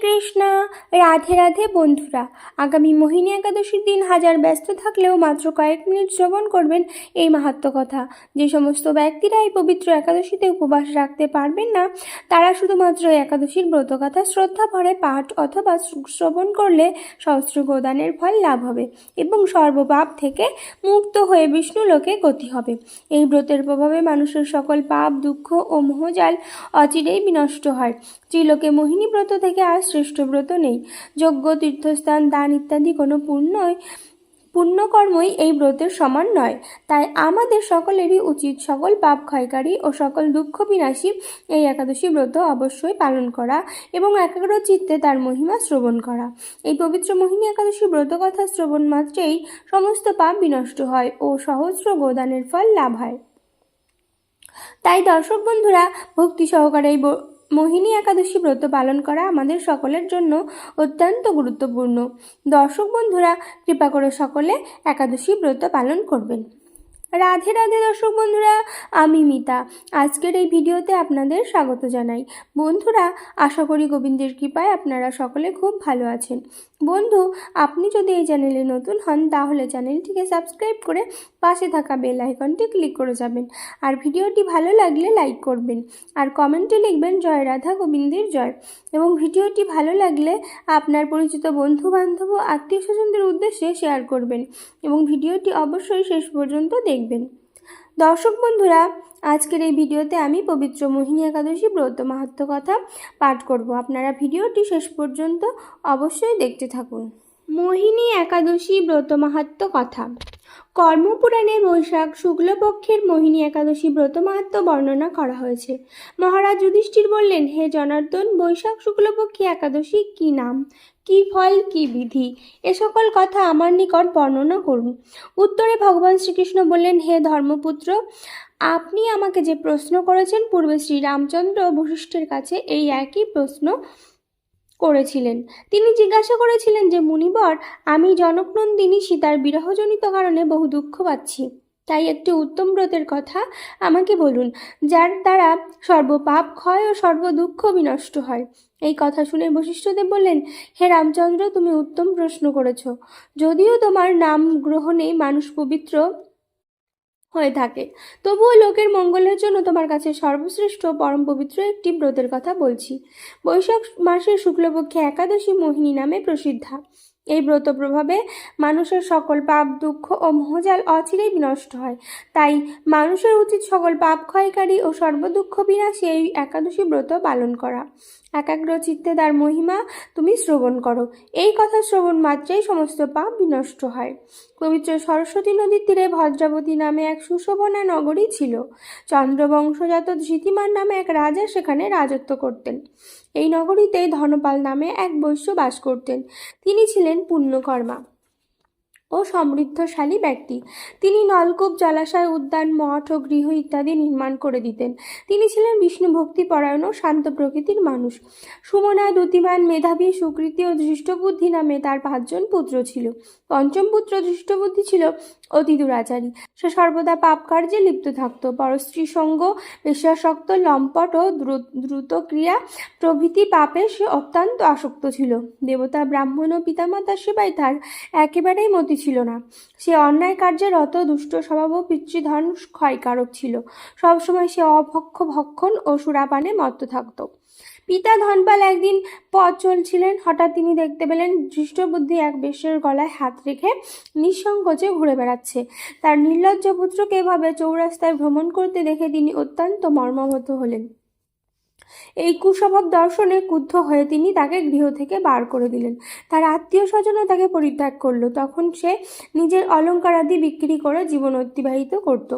কৃষ্ণ রাধে রাধে বন্ধুরা। আগামী মোহিনী একাদশীর দিন হাজার ব্যস্ত থাকলেও মাত্র কয়েক মিনিট শ্রবণ করবেন এই মাহাত্ম কথা। যে সমস্ত ব্যক্তিরা এই পবিত্র একাদশীতে উপবাস রাখতে পারবেন না, তারা শুধুমাত্র একাদশীর ব্রতকথা শ্রদ্ধা ভরে পাঠ অথবা শ্রবণ করলে সহস্র গোদানের ফল লাভ হবে এবং সর্বপাপ থেকে মুক্ত হয়ে বিষ্ণু লোকে গতি হবে। এই ব্রতের প্রভাবে মানুষের সকল পাপ, দুঃখ ও মোহজাল অচিরেই বিনষ্ট হয়। ত্রিলোকে মোহিনী ব্রত থেকে আর শ্রেষ্ঠ ব্রত নেই। যজ্ঞ, তীর্থস্থান, দান ইত্যাদি কোনো পুণ্যই পুণ্যকর্মই এই ব্রতের সমান নয়। তাই আমাদের সকলেরই উচিত সকল পাপ ক্ষয়কারী ও সকল দুঃখ বিনাশী এই একাদশী ব্রত অবশ্যই পালন করা এবং একাগ্র চিত্তে তার মহিমা শ্রবণ করা। এই পবিত্র মোহিনী একাদশী ব্রত কথা শ্রবণ মাত্রেই সমস্ত পাপ বিনষ্ট হয় ও সহস্র গোদানের ফল লাভ হয়। তাই দর্শক বন্ধুরা, ভক্তি সহকারে এই মোহিনী একাদশী ব্রত পালন করা আমাদের সকলের জন্য অত্যন্ত গুরুত্বপূর্ণ। দর্শক বন্ধুরা, কৃপা করে সকলে একাদশী ব্রত পালন করবেন। রাধে রাধে দর্শক বন্ধুরা, আমি মিতা। আজকের এই ভিডিওতে আপনাদের স্বাগত জানাই। বন্ধুরা, আশা করি গোবিন্দের কৃপায় আপনারা সকলে খুব ভালো আছেন। বন্ধু, আপনি যদি এই চ্যানেলে নতুন হন, তাহলে চ্যানেলটিকে সাবস্ক্রাইব করে পাশে থাকা বেল আইকনটি ক্লিক করে যাবেন। আর ভিডিওটি ভালো লাগলে লাইক করবেন। আর কমেন্টে লিখবেন, জয় রাধা গোবিন্দের জয়। এবং ভিডিওটি ভালো লাগলে আপনার পরিচিত বন্ধু বান্ধব ও আত্মীয় স্বজনদের উদ্দেশ্যে শেয়ার করবেন। এবং ভিডিওটি অবশ্যই শেষ পর্যন্ত দেখবেন। দর্শক বন্ধুরা, আজকের এই ভিডিওতে আমি পবিত্র মোহিনী একাদশী ব্রত মাহাত্ম কথা পাঠ করব। আপনারা ভিডিওটি শেষ পর্যন্ত অবশ্যই দেখতে থাকুন। মোহিনী একাদশী ব্রত মাহাত্ম কথা। কর্মপুরাণে বৈশাখ শুক্লপক্ষের মোহিনী একাদশী ব্রত মাহাত্ম বর্ণনা করা হয়েছে। মহারাজ যুধিষ্ঠির বললেন, হে জনার্দন, বৈশাখ শুক্লপক্ষী একাদশী কি নাম? কি ফল, কি বিধি? এ সকল কথা আমার নিকট বর্ণনা করুন। উত্তরে ভগবান শ্রীকৃষ্ণ বললেন, হে ধর্মপুত্র, আপনি আমাকে যে প্রশ্ন করেছেন, পূর্বে শ্রীরামচন্দ্র বশিষ্ঠের কাছে এই একই প্রশ্ন করেছিলেন। তিনি জিজ্ঞাসা করেছিলেন যে, মুনিবর, আমি জনকনন্দিনী সীতার বিরহজনিত কারণে বহু দুঃখ পাচ্ছি। তাই একটি উত্তম ব্রতের কথা আমাকে বলুন, যার দ্বারা সর্বপাপ ক্ষয় ও সর্বদুঃখ বিনষ্ট হয় এই কথা শুনে বশিষ্ঠদেব বললেন, হে রামচন্দ্র, তুমি উত্তম প্রশ্ন করেছ। যদিও তোমার নাম গ্রহণে মানুষ পবিত্র হয়ে থাকে। তবুও লোকের মঙ্গলের জন্য তোমার কাছে সর্বশ্রেষ্ঠ পরম পবিত্র একটি ব্রতের কথা বলছি। বৈশাখ মাসের শুক্লপক্ষে একাদশী মোহিনী নামে প্রসিদ্ধা। এই ব্রত প্রভাবে মানুষের সকল পাপ, দুঃখ ও মোহজাল অচিরেই বিনষ্ট হয়। তাই মানুষের উচিত সকল পাপ ক্ষয়কারী ও সর্বদুঃখ বিনাশী এই একাদশী ব্রত পালন করা। একাগ্র চিত্তে তার মহিমা তুমি শ্রবণ করো। এই কথা শ্রবণ মাত্রেই সমস্ত পাপ বিনষ্ট হয়। পবিত্র সরস্বতী নদীর তীরে ভদ্রাবতী নামে এক সুশোভনা নগরী ছিল। চন্দ্রবংশজাত ধৃতিমান নামে এক রাজা সেখানে রাজত্ব করতেন। এই নগরীতে ধনপাল নামে এক বৈশ্য বাস করতেন। তিনি ছিলেন পুণ্যকর্মা। ও সমৃদ্ধশালী ব্যক্তি। তিনি নলকূপ, জলাশয়, উদ্যান, মঠ ও গৃহ ইত্যাদি নির্মাণ করে দিতেন। তিনি ছিলেন বিষ্ণু ভক্তি পরায়ণ ও শান্ত প্রকৃতির মানুষ। সুমনা, দ্যুতিমান, মেধাবী, সুকৃতি ও ধৃষ্টবুদ্ধি নামে তার পাঁচজন পুত্র ছিল। পঞ্চম পুত্র ধৃষ্টবুদ্ধি ছিল অতি দুরাচারী সে সর্বদা পাপ কার্যে লিপ্ত থাকত। পরস্ত্রী সঙ্গ পেশাসক্ত লম্পট ও দ্রু- দ্রুত ক্রিয়া প্রভৃতি পাপে সে অত্যন্ত আসক্ত ছিল। দেবতা, ব্রাহ্মণ ও পিতামাতার সেবায় তার একেবারেই মতি ছিল না। সে অন্যায় কার্যে রত দুষ্ট স্বভাব ও পিতৃধন ক্ষয়কারক ছিল। সবসময় সে অভক্ষ ভক্ষণ ও সুরাপানে মত্ত থাকত। পিতা ধনপাল একদিন পথ চলছিলেন। হঠাৎ তিনি দেখতে পেলেন দৃষ্টবুদ্ধি এক বেশের গলায় হাত রেখে নিঃসংকোচে ঘুরে বেড়াচ্ছে। তার নির্লজ্জ পুত্রকে এভাবে চৌরাস্তায় ভ্রমণ করতে দেখে তিনি অত্যন্ত মর্মাহত হলেন। এই কুস্বভাব দর্শনে ক্রুদ্ধ হয়ে তিনি তাকে গৃহ থেকে বার করে দিলেন। তার আত্মীয় স্বজনও তাকে পরিত্যাগ করল। তখন সে নিজের অলঙ্কারাদি বিক্রি করে জীবন অতিবাহিত করত।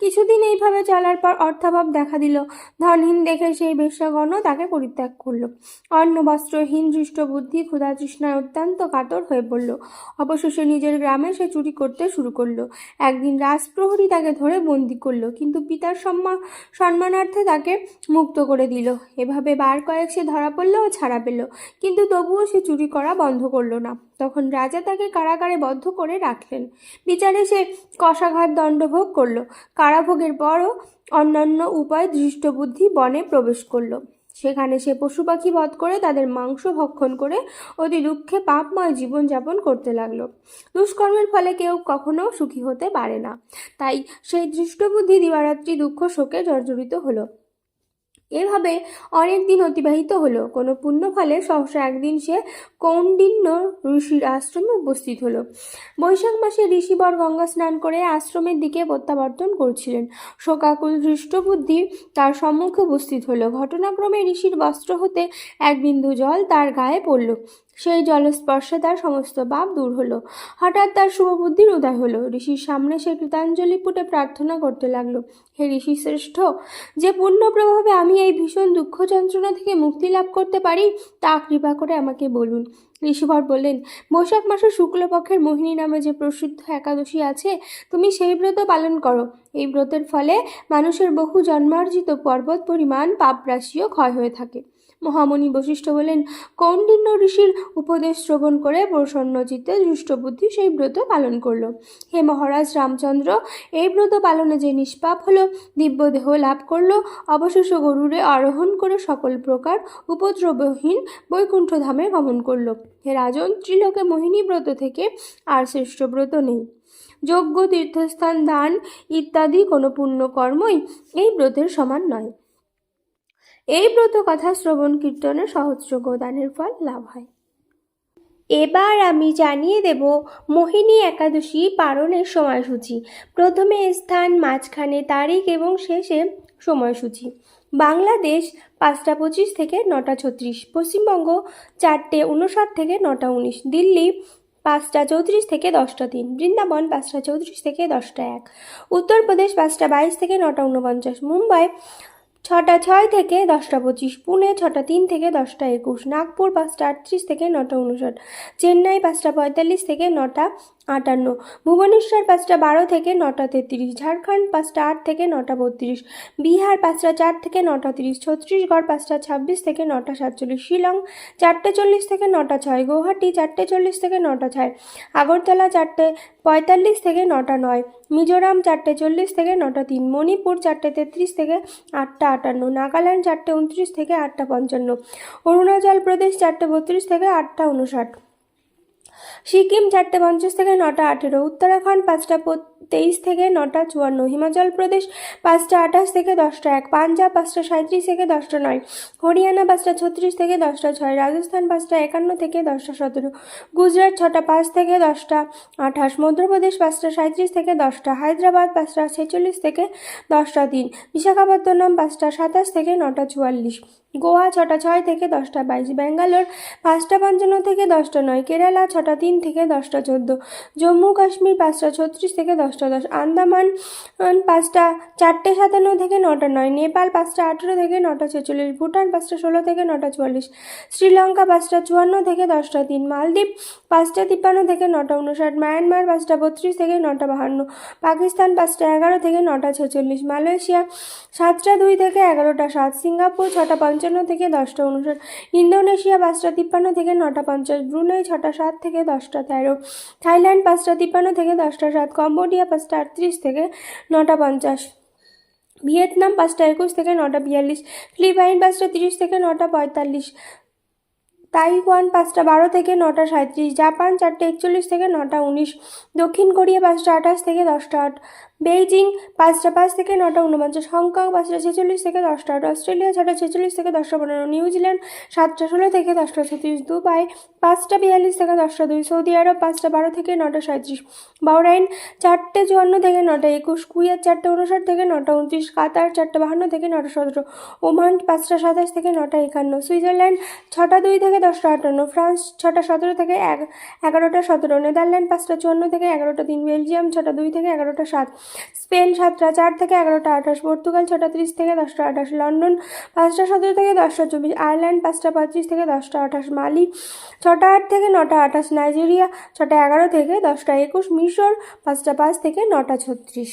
কিছুদিন এইভাবে চলার পর অর্থাভাব দেখা দিল। ধনহীন দেখে সেই বেশ্যাগণও তাকে পরিত্যাগ করল। অন্ন বস্ত্রহীন দৃষ্ট বুদ্ধি, ক্ষুধা তৃষ্ণায় অত্যন্ত কাতর হয়ে পড়ল। অবশেষে নিজের গ্রামে সে চুরি করতে শুরু করল। একদিন রাজপ্রহরী তাকে ধরে বন্দি করল, কিন্তু পিতার সম্মান সম্মানার্থে তাকে মুক্ত করে দিল। এভাবে বার কয়েক সে ধরা পড়ল ও ছাড়া পেল। কিন্তু তবুও সে চুরি করা বন্ধ করল না। তখন রাজা তাকে কারাগারে বদ্ধ করে রাখলেন। বিচারে সে কষাঘাত দণ্ডভোগ করল। কারাভোগের পরও অন্যান্য উপায় দৃষ্টবুদ্ধি বনে প্রবেশ করল। সেখানে সে পশু পাখি বধ করে তাদের মাংস ভক্ষণ করে অতি দুঃখে পাপময় জীবনযাপন করতে লাগল। দুষ্কর্মের ফলে কেউ কখনো সুখী হতে পারে না। তাই সেই দৃষ্টবুদ্ধি দিবারাত্রি দুঃখ শোকে জর্জরিত হলো। এভাবে অনেক দিন অতিবাহিত হলো। কোনো পুণ্য ফলে সহসা একদিন সে কৌন্ডিন্য ঋষির আশ্রমে উপস্থিত হলো। বৈশাখ মাসে ঋষিবর গঙ্গা স্নান করে আশ্রমের দিকে প্রত্যাবর্তন করছিলেন। শোকাকুল দৃষ্টবুদ্ধি তার সম্মুখে উপস্থিত হলো। ঘটনাক্রমে ঋষির বস্ত্র হতে এক বিন্দু জল তার গায়ে পড়ল। সেই জলস্পর্শে তার সমস্ত পাপ দূর হলো। হঠাৎ তার শুভবুদ্ধির উদয় হলো। ঋষির সামনে সে কৃতাঞ্জলি পুটে প্রার্থনা করতে লাগল, হে ঋষি শ্রেষ্ঠ, যে পূর্ণ প্রভাবে আমি এই ভীষণ দুঃখ যন্ত্রণা থেকে মুক্তি লাভ করতে পারি, তা কৃপা করে আমাকে বলুন। ঋষিভর বললেন, বৈশাখ মাসের শুক্লপক্ষের মোহিনী নামে যে প্রসিদ্ধ একাদশী আছে, তুমি সেই ব্রত পালন করো। এই ব্রতের ফলে মানুষের বহু জন্মার্জিত পর্বত পরিমাণ পাপরাশিও ক্ষয় হয়ে থাকে। মহামণি বশিষ্ঠ বলেন কৌণ্ডিন্য ঋষির উপদেশ শ্রবণ করে প্রসন্ন চিত্তে দৃষ্টবুদ্ধি সেই ব্রত পালন করল। হে মহারাজ রামচন্দ্র, এই ব্রত পালনে যে নিষ্পাপ হলো, দিব্যদেহ লাভ করল, অবশেষে গরুরে আরোহণ করে সকল প্রকার উপদ্রবহীন বৈকুণ্ঠ ধামে গমন করল। হে রাজন, ত্রিলোকে মোহিনী ব্রত থেকে আর শ্রেষ্ঠ ব্রত নেই। যোগ্য তীর্থস্থান, দান ইত্যাদি কোনো পুণ্য কর্মই এই ব্রতের সমান নয়। এই ব্রত কথা শ্রবণ কীর্তনে সহস্রজ্ঞ দানের ফল লাভ হয়। এবার আমি জানিয়ে দেব মোহিনী একাদশী পালনের সময়সূচি। প্রথমে স্থান, মাঝখানে তারিখ এবং শেষে সময়সূচি। বাংলাদেশ পাঁচটা পঁচিশ থেকে নটা ছত্রিশ, পশ্চিমবঙ্গ চারটে উনষাট থেকে নটা উনিশ, দিল্লি পাঁচটা চৌত্রিশ থেকে দশটা তিন, বৃন্দাবন পাঁচটা চৌত্রিশ থেকে দশটা এক, উত্তরপ্রদেশ পাঁচটা বাইশ থেকে নটা উনপঞ্চাশ, মুম্বাই ছটা ছয় থেকে দশটা পঁচিশ, পুনে ছটা তিন থেকে দশটা একুশ, নাগপুর পাঁচটা আটত্রিশ থেকে নটা উনষাট, চেন্নাই পাঁচটা পঁয়তাল্লিশ থেকে নটা আটান্ন। ভুবনেশ্বর পাঁচটা বারো থেকে নটা তেত্রিশ। ঝাড়খণ্ড পাঁচটা আট থেকে নটা বত্রিশ। বিহার পাঁচটা চার থেকে নটা তিরিশ। ছত্তিশগড় পাঁচটা ছাব্বিশ থেকে নটা সাতচল্লিশ। শিলং চারটে চল্লিশ থেকে নটা ছয়। গৌহাটি চারটে চল্লিশ থেকে নটা ছয়। আগরতলা চারটে পঁয়তাল্লিশ থেকে নটা নয়। মিজোরাম চারটে চল্লিশ থেকে নটা তিন। মণিপুর চারটে তেত্রিশ থেকে আটটা আটান্ন। নাগাল্যান্ড চারটে উনত্রিশ থেকে আটটা পঞ্চান্ন। অরুণাচল প্রদেশ চারটে বত্রিশ থেকে আটটা উনষাট। সিকিম চারটে পঞ্চাশ থেকে নটা আঠেরো, উত্তরাখণ্ড পাঁচটা তেইশ থেকে নটা চুয়ান্ন, হিমাচল প্রদেশ পাঁচটা আঠাশ থেকে দশটা এক, পাঞ্জাব পাঁচটা সাঁত্রিশ থেকে দশটা নয়, হরিয়ানা পাঁচটা ছত্রিশ থেকে দশটা ছয়, রাজস্থান পাঁচটা একান্ন থেকে দশটা সতেরো, গুজরাট ছটা পাঁচ থেকে দশটা আঠাশ, মধ্যপ্রদেশ পাঁচটা সাঁত্রিশ থেকে দশটা, হায়দ্রাবাদ পাঁচটা ছেচল্লিশ থেকে দশটা তিন, বিশাখাপত্তনম পাঁচটা সাতাশ থেকে নটা চুয়াল্লিশ। গোয়া ছটা ছয় থেকে দশটা বাইশ, ব্যাঙ্গালোর পাঁচটা পঞ্চান্ন থেকে দশটা নয়, কেরালা ছটা তিন থেকে দশটা চোদ্দ, জম্মু কাশ্মীর পাঁচটা ছত্রিশ থেকে দশটা দশ, আন্দামান পাঁচটা চারটে সাতান্ন থেকে নটা নয়, নেপাল পাঁচটা আঠেরো থেকে নটা ছেচল্লিশ, ভুটান পাঁচটা ষোলো থেকে নটা চুয়াল্লিশ, শ্রীলঙ্কা পাঁচটা চুয়ান্ন থেকে দশটা তিন, মালদ্বীপ পাঁচটা তিপ্পান্ন থেকে নটা উনষাট মায়ানমার পাঁচটা বত্রিশ থেকে নটা বাহান্ন, পাকিস্তান পাঁচটা এগারো থেকে নটা ছেচল্লিশ, মালয়েশিয়া সাতটা দুই থেকে এগারোটা সাত, সিঙ্গাপুর ছটা পঞ্চান্ন থেকে দশটা উনষাট ইন্দোনেশিয়া পাঁচটা, তিপ্পান্ন থেকে নটা পঞ্চাশ, ব্রুনেই ছটা, সাত থেকে দশটা তেরো, থাইল্যান্ড পাঁচটা, তিপ্পান্ন থেকে দশটা সাত, কম্বোডিয়া পাঁচটা, আটত্রিশ থেকে নটা পঞ্চাশ, ভিয়েতনাম পাঁচটা, একুশ থেকে নটা বিয়াল্লিশ, ফিলিপাইন পাঁচটা, তিরিশ থেকে নটা পঁয়তাল্লিশ, তাইওয়ান পাঁচটা, বারো থেকে নটা সাঁত্রিশ জাপান চারটে, একচল্লিশ থেকে নটা উনিশ, দক্ষিণ কোরিয়া পাঁচটা, আঠাশ থেকে দশটা আট বেইজিং পাঁচটা পাঁচ থেকে নটা উনপঞ্চাশ, হংকং পাঁচটা ছেচল্লিশ থেকে দশটা আট অস্ট্রেলিয়া ছটা ছেচল্লিশ থেকে দশটা পনেরো নিউজিল্যান্ড সাতটা ষোলো থেকে দশটা ছত্রিশ, দুবাই পাঁচটা বিয়াল্লিশ থেকে দশটা দুই, সৌদি আরব পাঁচটা বারো থেকে নটা সাঁত্রিশ বাউরাইন চারটে চুয়ান্ন থেকে নটা একুশ কুইয়াত চারটে উনষাট থেকে নটা উনত্রিশ, কাতার চারটে বাহান্ন থেকে নটা সতেরো, ওমান পাঁচটা সাতাশ থেকে নটা একান্ন, সুইজারল্যান্ড ছটা দুই থেকে দশটা আটান্ন, ফ্রান্স ছটা সতেরো থেকে এক এগারোটা সতেরো, নেদারল্যান্ড পাঁচটা চুয়ান্ন থেকে এগারোটা তিন, বেলজিয়াম ছটা দুই থেকে এগারোটা সাত স্পেন সাতটা, চার থেকে এগারোটা, আঠাশ, পর্তুগাল ছটা, ত্রিশ থেকে দশটা, আঠাশ, লন্ডন পাঁচটা, সতেরো থেকে দশটা, চব্বিশ, আয়ারল্যান্ড পাঁচটা, পঁয়ত্রিশ থেকে দশটা, আঠাশ, মালি ছটা, আট থেকে নটা, আঠাশ, নাইজেরিয়া ছটা, এগারো থেকে দশটা, একুশ, মিশর পাঁচটা, পাঁচ থেকে নটা, ছত্রিশ।